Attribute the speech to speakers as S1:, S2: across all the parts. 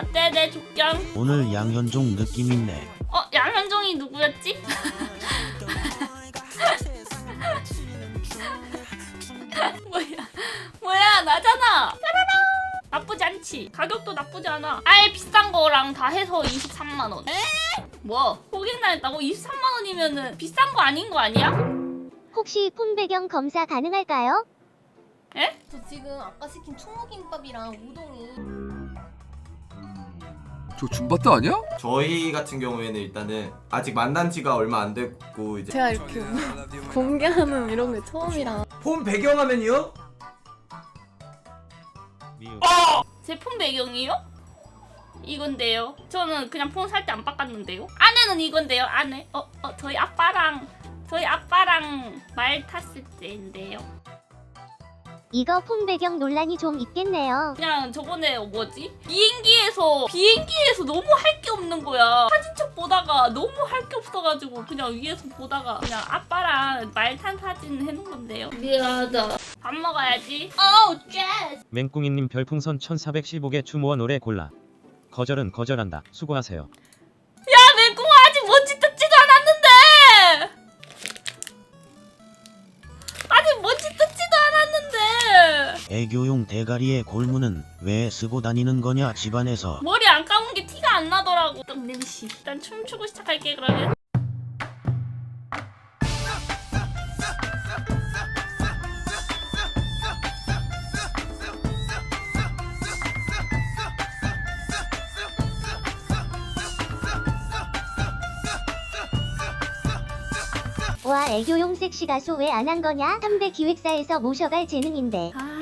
S1: 어때 내 족경?
S2: 오늘 양현종 느낌 있네.
S1: 어 양현종이 누구였지? 뭐야 뭐야 나잖아 짜라랑 나쁘지 않지 가격도 나쁘지 않아 아예 비싼 거랑 다 해서 23만 원 에? 뭐 고객 나했다고 23만 원이면은 비싼 거 아닌 거 아니야?
S3: 혹시 폰 배경 검사 가능할까요?
S1: 에?
S4: 저 지금 아까 시킨 충무김밥이랑 우동이
S5: 저 줌바트 아니야?
S6: 저희 같은 경우에는 일단은 아직 만난 지가 얼마 안 됐고 이제
S4: 제가 이렇게 공개하는 이런 게 처음이라
S6: 폰 배경화면이요?
S1: 제품 배경이요? 이건데요. 저는 그냥 폰 살 때 안 바꿨는데요. 안에는 이건데요. 안에 어, 어 저희 아빠랑 저희 아빠랑 말 탔을 때인데요.
S3: 이거 폰 배경 논란이 좀 있겠네요.
S1: 그냥 저번에 뭐지? 비행기에서 비행기에서 너무 할 게 없는 거야. 사진첩 보다가 너무 할 게 없어가지고 그냥 위에서 보다가 그냥 아빠랑 말 탄 사진 해놓은 건데요. 미안하다. 밥 먹어야지. 어우 재즈.
S7: 맹꽁이님 별풍선 1415개 추모어 노래 골라. 거절은 거절한다. 수고하세요.
S2: 애교용 대가리의 골무는 왜 쓰고 다니는 거냐 집안에서.
S1: 머리 안 감은 게 티가 안 나더라고. 떡냄씨. 일단 춤추고 시작할게 그러면.
S3: 와 애교용 섹시 가수 왜 안 한 거냐? 3대 기획사에서 모셔갈 재능인데
S1: 아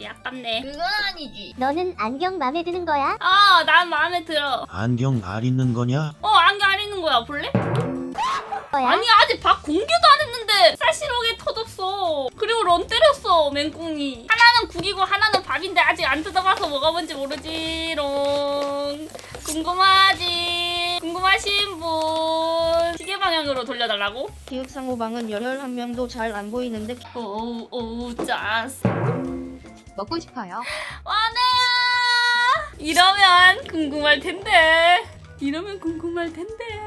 S1: 그게 아깝네.
S4: 그건 아니지
S3: 너는 안경 맘에 드는 거야?
S1: 아 난 마음에 들어.
S2: 안경 알 있는 거냐?
S1: 어 안경 안 있는 거야 볼래?
S3: 거야?
S1: 아니 아직 박 공개도 안 했는데 쌀시록에 터졌어. 그리고 런 때렸어 맹꽁이. 하나는 국이고 하나는 밥인데 아직 안 뜯어봐서 뭐가 뭔지 모르지롱. 궁금하지? 궁금하신 분 시계 방향으로 돌려달라고?
S8: 기획상호방은 열혈 한 명도 잘 안 보이는데
S1: 오우 오우 짜스.
S4: 먹고 싶어요
S1: 와네야. 이러면 궁금할 텐데. 이러면 궁금할 텐데.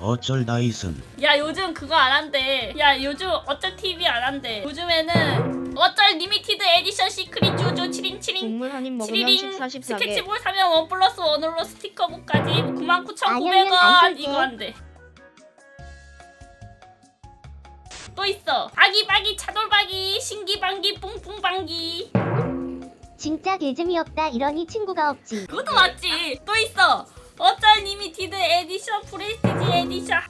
S2: 어쩔 다이슨.
S1: 야 요즘 그거 안 한대. 야 요즘 어쩔 TV 안 한대. 요즘에는 어쩔 리미티드 에디션 시크릿 쭈쭈 치링 치링
S8: 국물 한 입 먹으면
S1: 치리링
S8: 144개
S1: 스케치볼 사면 원 플러스 원으로 스티커북까지
S3: 아니면 안
S1: 99,900원
S3: 쓸게.
S1: 이거 한대. 또 있어. 아기바기 차돌박이 신기방기 뿡뿡방기
S3: 진짜 개재미 없다 이러니 친구가 없지.
S1: 그것도 맞지. 또 있어. 어쩔 리미티드 에디션 프레스티지 에디션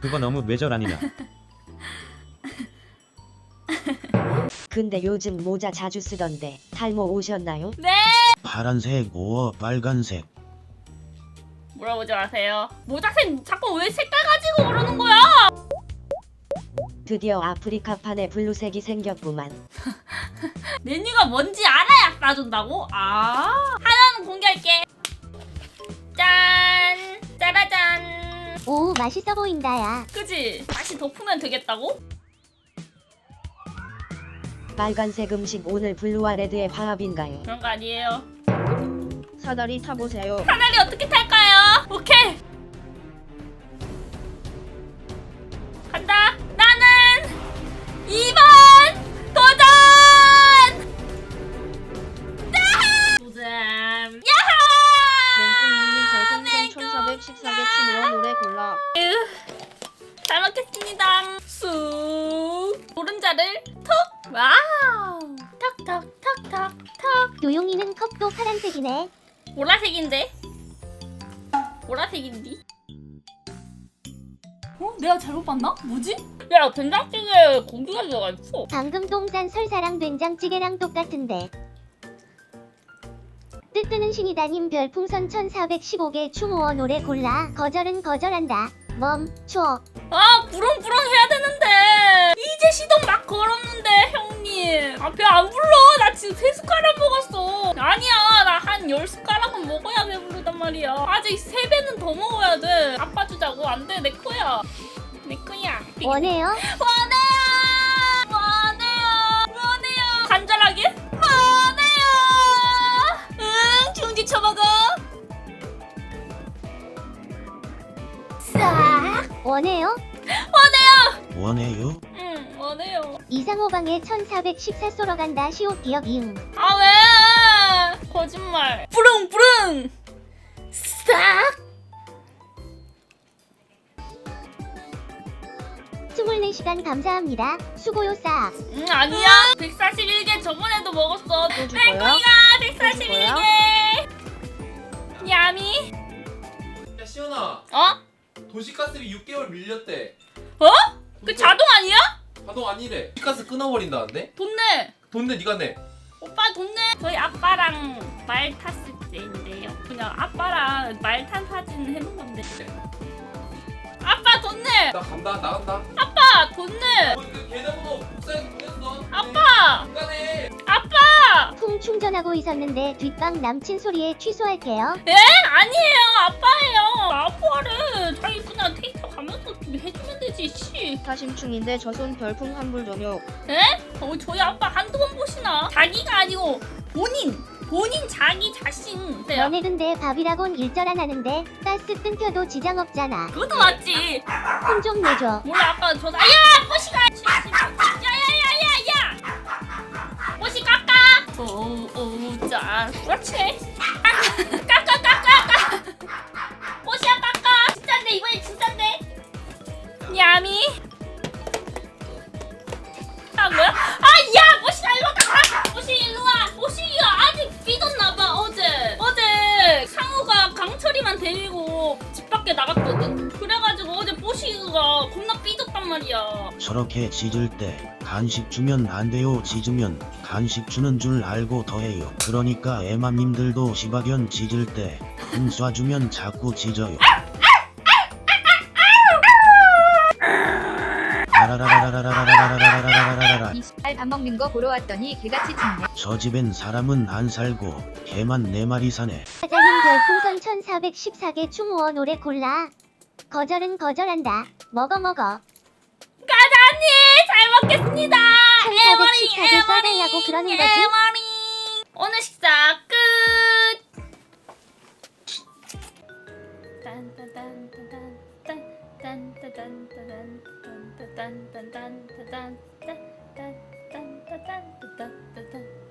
S7: 그거 너무 뇌절 아니냐?
S9: 근데 요즘 모자 자주 쓰던데 탈모 오셨나요?
S1: 네.
S2: 파란색, 오어, 빨간색.
S1: 물어보지 마세요. 모자색 자꾸 왜 색깔 가지고 거야?
S9: 드디어 아프리카판에 블루색이 생겼구만.
S1: 메뉴가 뭔지 알아야 싸준다고? 아 하나는 공개할게. 짠, 짜라잔.
S3: 오 맛있어 보인다 야.
S1: 그지? 다시 덮으면 되겠다고?
S9: 빨간색 음식 오늘 블루와 레드의 화합인가요?
S1: 그런 거 아니에요.
S8: 사다리 타보세요.
S1: 하나리 어떻게 탈까요? 오케이. 잘 먹겠습니다. 쑥 노른자를 톡 와우 턱턱턱턱턱
S3: 도용이는 컵도 파란색이네.
S1: 보라색인데 보라색인디 어? 내가 잘못 봤나? 뭐지? 야 된장찌개에 고기가 들어가 있어
S3: 방금 똥싼 설사랑 된장찌개랑 똑같은데. 뜨뜨는 신이다님 별풍선 1415개 추모어 노래 골라. 거절은 거절한다. 멈춰.
S1: 아 부릉부릉 해야 되는데. 이제 시동 막 걸었는데 형님. 아 배 안 불러. 나 지금 세 숟가락 먹었어. 아니야 나 한 열 숟가락은 먹어야 배부르단 말이야. 아직 세 배는 더 먹어야 돼. 아빠 주자고. 안돼 내 거야. 내 거야.
S3: 원해요?
S1: 원 원해요? 원해요? 응
S3: 원해요 이상호방에 1414 쏘러 간다 시옷 기억 이응
S1: 아 왜? 거짓말. 부릉. 싹.
S3: 24시간 감사합니다 수고요 싹
S1: 응 아니야. 141개 저번에도 먹었어. 또줄할
S8: 거야?
S1: 거야.
S8: 줄 거야?
S1: 141개. 야미.
S6: 야 시연아
S1: 어?
S6: 도시가스비 6개월 밀렸대
S1: 어? 그 자동 아니야?
S6: 자동 아니래 도시가스 끊어버린다는데?
S1: 돈 내.
S6: 돈내 니가 내
S1: 오빠 돈 내. 저희 아빠랑 말 탔을 때인데요. 그냥 아빠랑 말 탄 사진 해놓은 건데. 아빠 돈 내.
S6: 나 간다 나간다
S1: 아빠 돈 내.
S6: 어, 그 계좌번호 복사해서 보냈어
S1: 아빠.
S6: 간에
S1: 아빠.
S3: 풍 충전하고 있었는데 뒷방 남친 소리에 취소할게요.
S1: 에? 아니에요. 아빠예요. 아빠를 자기 그냥 테이터 가면서 좀 해주면 되지 씨.
S8: 사심충인데 저 손 별풍 환불 좀요.
S1: 에? 어, 저희 아빠 한두 번 보시나? 자기가 아니고 본인 본인 자기 자신. 네,
S3: 너네 근데 밥이라곤 일절 안 하는데 가스 끊겨도 지장 없잖아.
S1: 그것도 맞지.
S3: 폰좀 내줘.
S1: 몰라 아빠 저 아야 뽀시가 야야 깎아 오오자 그렇지. 깎아 깎아 깎아 뽀시야 깎아 진짠데 이번엔 진짠데. 야미 아 뭐야? 아야 데리고 집 밖에 나갔거든. 그래가지고 어제 뽀시가 겁나 삐졌 말이야.
S2: 저렇게 짖을 때 간식 주면 안 돼요. 짖으면 간식 주는 줄 알고 더해요. 그러니까 애맘님들도 시바견 짖을 때음 쏴주면 자꾸 짖어요.
S4: 이씨발 먹는 거 보러 왔더니 개같이 짖네.
S2: 저 집엔 사람은 안 살고 개만 네 마리 사네.
S3: 사장님 별풍선 1414개 춤 모어 노래 골라. 거절은 거절한다. 먹어 먹어.
S1: 먹겠습니다.
S3: 1414개 써달라고 그러는 거지?
S1: 에머리. 오늘 식사 끝. 딴따단따단따단따단따단따단따단따단따단따단따단